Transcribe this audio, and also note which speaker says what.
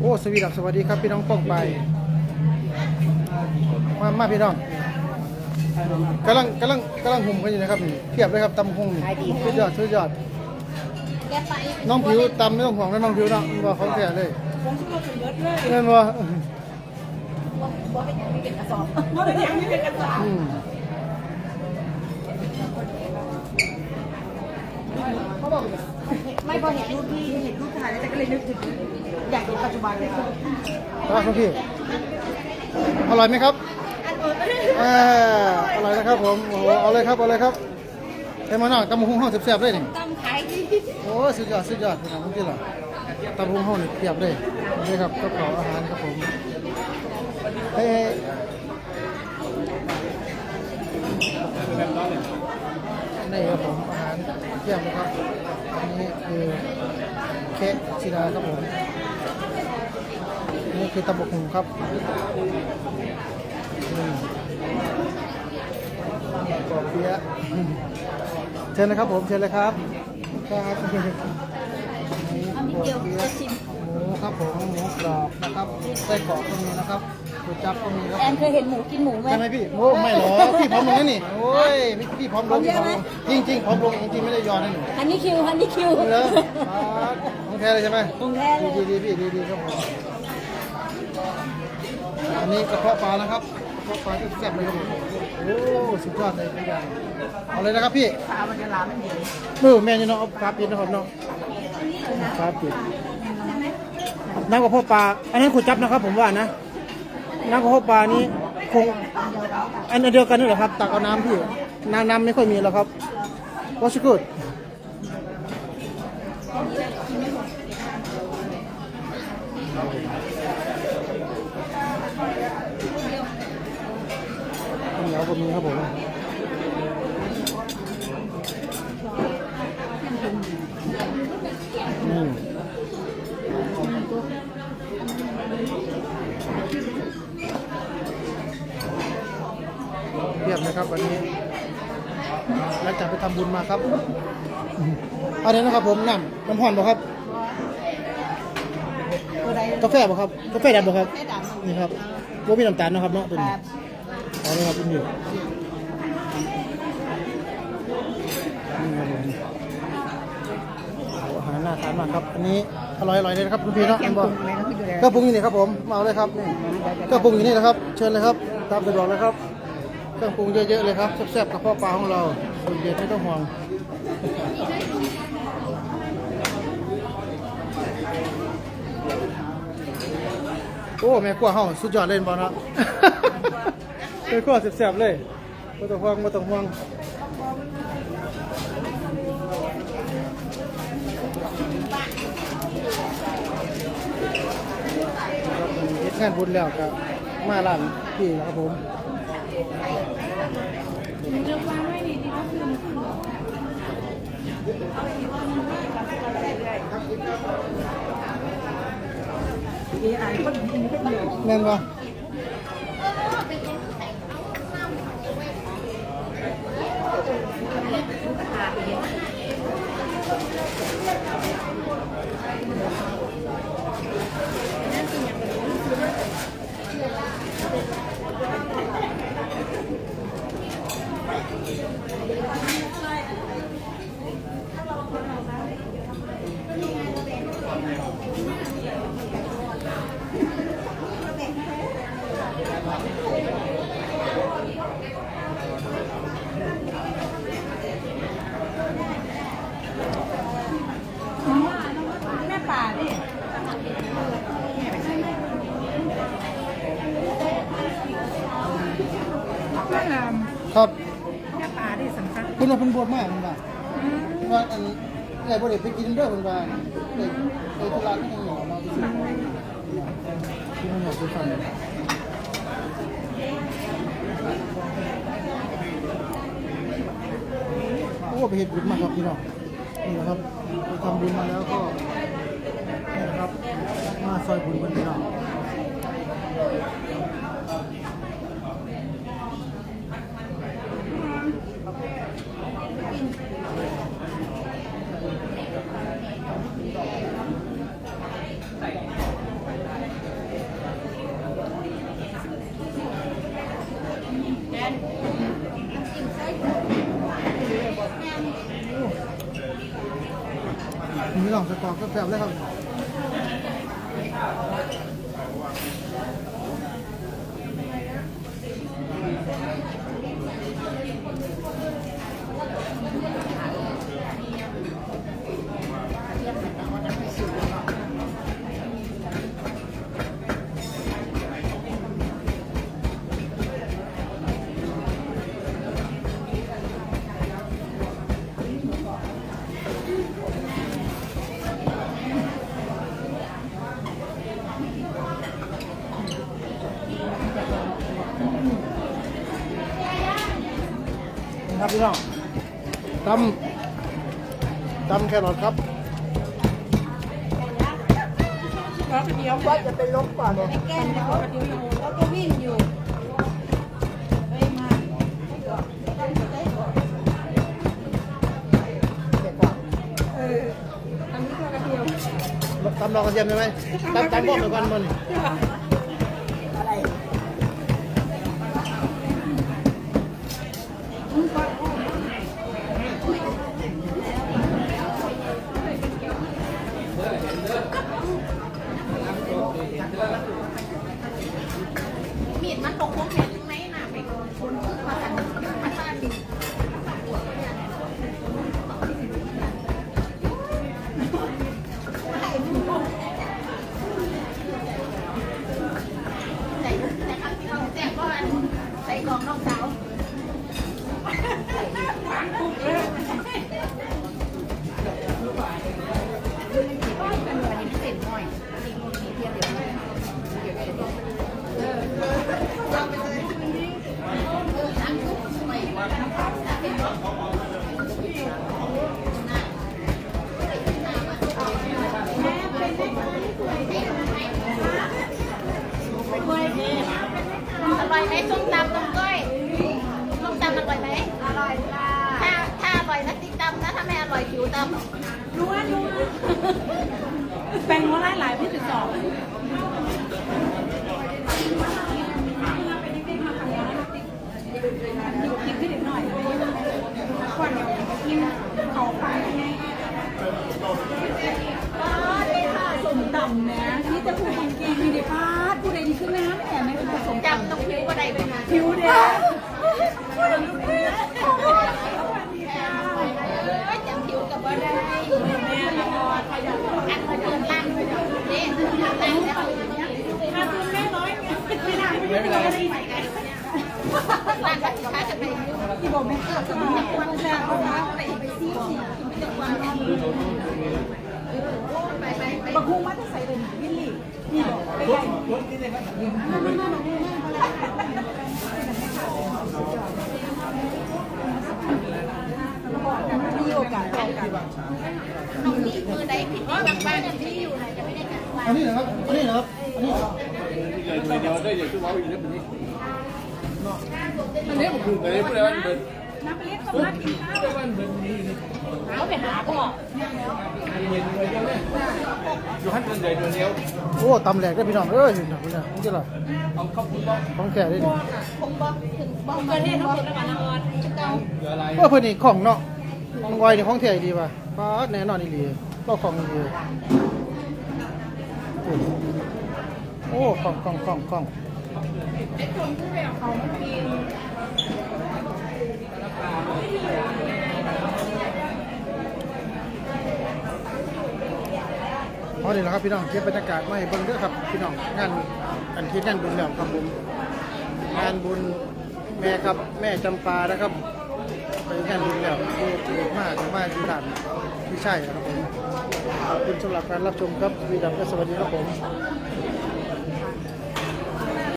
Speaker 1: โอ้สวีดับสวัสดีครับพี่น้องป้องไป มามาพี่น้องกำลังกำลังกำลังหุ่มกันอยู่นะครับนี่เทียบเลยครับตำหุ่มนี่สุดยอดสุดยอด
Speaker 2: แกไป
Speaker 1: น้องผิวตำไม่ต้องห่วงนะน้องผิวเนาะว่าของแท้เลย
Speaker 2: ผมชื่อว่าเป็นยศเลย
Speaker 1: เงินว่า
Speaker 2: ว่าเป็นยังไม่เป็นกระสอบว่าเป็นยังไม่เป็นกระสอบ
Speaker 1: อืม
Speaker 2: ไม่พอเห็นรูปพี่เห็นรูปถ่ายแล้วก็เลยนึกถึง อยากเห็นปัจจุบันเลยค่ะ
Speaker 1: ครับคุณพี่ อร่อยไหมครับ
Speaker 2: อันเออ
Speaker 1: อ่าอร่อยนะครับผม โอ้โห เอาเลยครับ เอาเลยครับเฮ้ยมาหน่อยตำบักหุ่งห้องแซ่บๆเลยนี่
Speaker 2: ตำขายดี
Speaker 1: โอ้สุดยอด สุดยอดพี่น้องทุกที่เหรอตำบักหุ่งห้องนี่เทียบเลยนี่ครับกระเป๋าอาหารครับผม เฮ้ยนี่ครับผมอาหารเทียบเลยครับอันนี้คือเค้กชิดาครับผมนี่ คือตำบักหุ่งครับอืมปอเปี๊ยะอืมเชิญเลยครับผม เชิญเลยครับ ครับนี่
Speaker 2: อันนี้
Speaker 1: ปอ
Speaker 2: เดียว
Speaker 1: เปี๊ยะ
Speaker 2: จะชิม
Speaker 1: หมูครับผม หมูกรอบนะครับไส้กรอกก็มีนะครับก๋วยจั๊บก็มีครับ
Speaker 2: แอนเคยเห็นหมูกินหมูไหม
Speaker 1: ใช่ไหมพี่โอ้ไม่หรอกพี่พร้อมลงนะนี่ โอ้ยพี่พร้อมลงพี่พร้อมลงจริงจริงๆพร้อมลงจริงๆไม่ได้ยอนนะหนู
Speaker 2: อันนี้คิวอันนี้คิว
Speaker 1: เลยของแท้เลยใช่ไหม
Speaker 2: ของแท้เลย
Speaker 1: ดีดีดีพี่ดีดีครับผม อันนี้กระเพาะปลานะครับกระเพาะปลาที่แซ่บเลยครับผมโอ้สุดยอดเลยทุกอย่างเอาเลยนะครับพี่
Speaker 2: ปลามันจะล้ามันเดียว
Speaker 1: เออแม่ยังเนาะเอาฟ้าปิดนะครับเนาะฟ้าปิดน้ำกระเพาะปลาอันนั้นขุดจับนะครับ ผมว่านะน้ำกระเพาะปลานี้คงอันเดียวกันนี่แหละครับตักเอาน้ำพี่น้ำน้ำไม่ค่อยมีแล้วครับ What's good ข้าวเหนี ยวก็มีครับผมอืมเพียบเลยครับวันนี้หลังจากไปทำบุญมาครับอันนี้นะครับผมน้ำน้ำห่อนบ่ครับ
Speaker 2: ตัวใด
Speaker 1: กาแฟบ่ครับกาแฟดำบ่ครับ
Speaker 2: แค่ดำ
Speaker 1: นี่ครับว่ามีน้ำตาลเนาะครับเนาะตัว
Speaker 2: แบ
Speaker 1: นี้
Speaker 2: บ
Speaker 1: เอาเลยครับเป็นอยู่นี่ครับผมโอ้อาหารน่าทานมากครับ อันนี้อร่อยอร่อยเลยนะครับคุณพี่เนาะ
Speaker 2: แก
Speaker 1: เห็
Speaker 2: ง
Speaker 1: นบ่
Speaker 2: ตุ่มไหมครับพี่ดูแล
Speaker 1: เครื่องปรุงอยู่นี่ครับผมมาเอาเลยครับนี่เครื่องปรุงอยู่นี่นะครับ เชิญเลยครับ ตามสะดวกเลยครับเครื่องปรุงเยอะๆเลยครับแซ่บๆกับพ่อปลาของเราสูตรเด็ดไม่ต้องห่วงโอ้แม่กลัวเฮาสุดยอดเล่นบอลเนาะ แม่กลัวแซ่บๆเลยม่ต้องห่วงม่ต้องห่วงครับผมเฮ็ดงานบุญแล้วก็มาร้านพี่แล้วครับผม
Speaker 2: เอไอคนกินคนเดียว
Speaker 1: แม่นบ่
Speaker 2: แค
Speaker 1: รับำ
Speaker 2: แม่ป่าดิสำคัญ
Speaker 1: เพิ่นว่าเพิ่นบวชมากเพิ่นว่าว่าอันไอ้บ่ได้ไปกินเด้อเพิ่นว่าเด็กเด็กธุระนี่ยังอยู่เนาะที่สิที่มันอยากสิฟังโอ้ไปเฮ็ดบุญมาครับพี่น้องนี่นะครับไปทำบุญมาแล้วก็นี่นะครับมาซอยบุญเพิ่นพี่น้อง น้องสตอกก็แซ่บเลยครับ ครับพี่น้องตำตำแครอทครับ
Speaker 2: แล้วเดี๋ยวว่าจะไปลบก่อนเลยแก้มเขาแล้วก็วิ่งอยู่เฮ้ยมาเออทำนี่ก็กระเทียม
Speaker 1: ตำดอกกระเทียมใช่ไหมตำตำบ้องไปก่อนมันนี่
Speaker 3: มีดมันตกลงแขนไหมน่ะไปคนมากัน ส้มตำน้องก้อยส้มตำอร่อยไหมอร่อยค่ะ ถ้าถ้าอร่อยนะติ๊กตำนะถ้าไม่อร่อยผิวตำ
Speaker 2: รู้ว่ารู้แปลงว่าหลายๆพี่ถึงสองกินขึ้นอีกหน่อยก่อนเดี๋ยวกินเขาไปไงสมต่ำนะนี่จะพูดจริงๆมีเดีพาดพูดอะไรดีขึ้นไหมคะแม่ไม่ ผสม
Speaker 3: จำต้องผิวก็ได้เป็นไง
Speaker 2: ผิวเด็ก
Speaker 3: เอ้ยจำผิวกับว่าได้อันคนเดินล่างนี่เดินล่างแล้ว
Speaker 2: ถ้าคุณแม่น้อยไม่ได้ไม่เป็นไร
Speaker 3: ล่างกับช้าจะไป
Speaker 2: ที่บอกไม่เกิดสมองควรจะเอาเท้าไปไปซี่บางคุ้งว่าจะใส่เป็นวิลลี่นี่บอกไปไกล มีโอกาสต่อกัน
Speaker 3: น้องนี่มือใดผิดที่บางบ้านที่อยู่ไหนจะไม่ได้จัดวาง
Speaker 1: อันนี้นะครับ อันนี้นะครับ อันนี้
Speaker 4: เดี๋ยวได้เดี๋ยวช่วยว่าอยู่ในปุ่นนี้อันนี้ผมคือในปุ่นแล้วมันเป็น
Speaker 2: น้ำไปเล็กก็มากินข้าว
Speaker 3: ไปหาพ่อ
Speaker 4: อยู่ขั้นตอนใหญ่ตัวเดียว
Speaker 1: โอ้ตำแหลกได้พี่น้องเอ้ยนี่นะนี่นะนี่จะหรอ
Speaker 4: เอาข้าวปุ้นบ้าง
Speaker 1: ของแก่ได้ดิ
Speaker 3: คงบอกถึงบอกเกิดเหตุเขาเป็นระบาดนอนเก่า
Speaker 4: เหลืออะไร
Speaker 1: เออเพิ่นนี่ของเนาะของไวนี่ของแท้ดีป่ะป้าแน่นอนอีหลีเราของดีโอ้โอ้ของของของของ พอดีแล้วครับพี่น้องเก็บบรรยากาศมาให้เบิ่งเด้อครับพี่น้องงานอันที่งานบุญแล้วครับผมงานบุญแม่ครับแม่จำปานะครับไปงานบุญแล้วดูดูมากมากที่ด่านที่ใช่ครับผมขอบคุณสำหรับการรับชมครับวีดับก็สวัสดีครับผม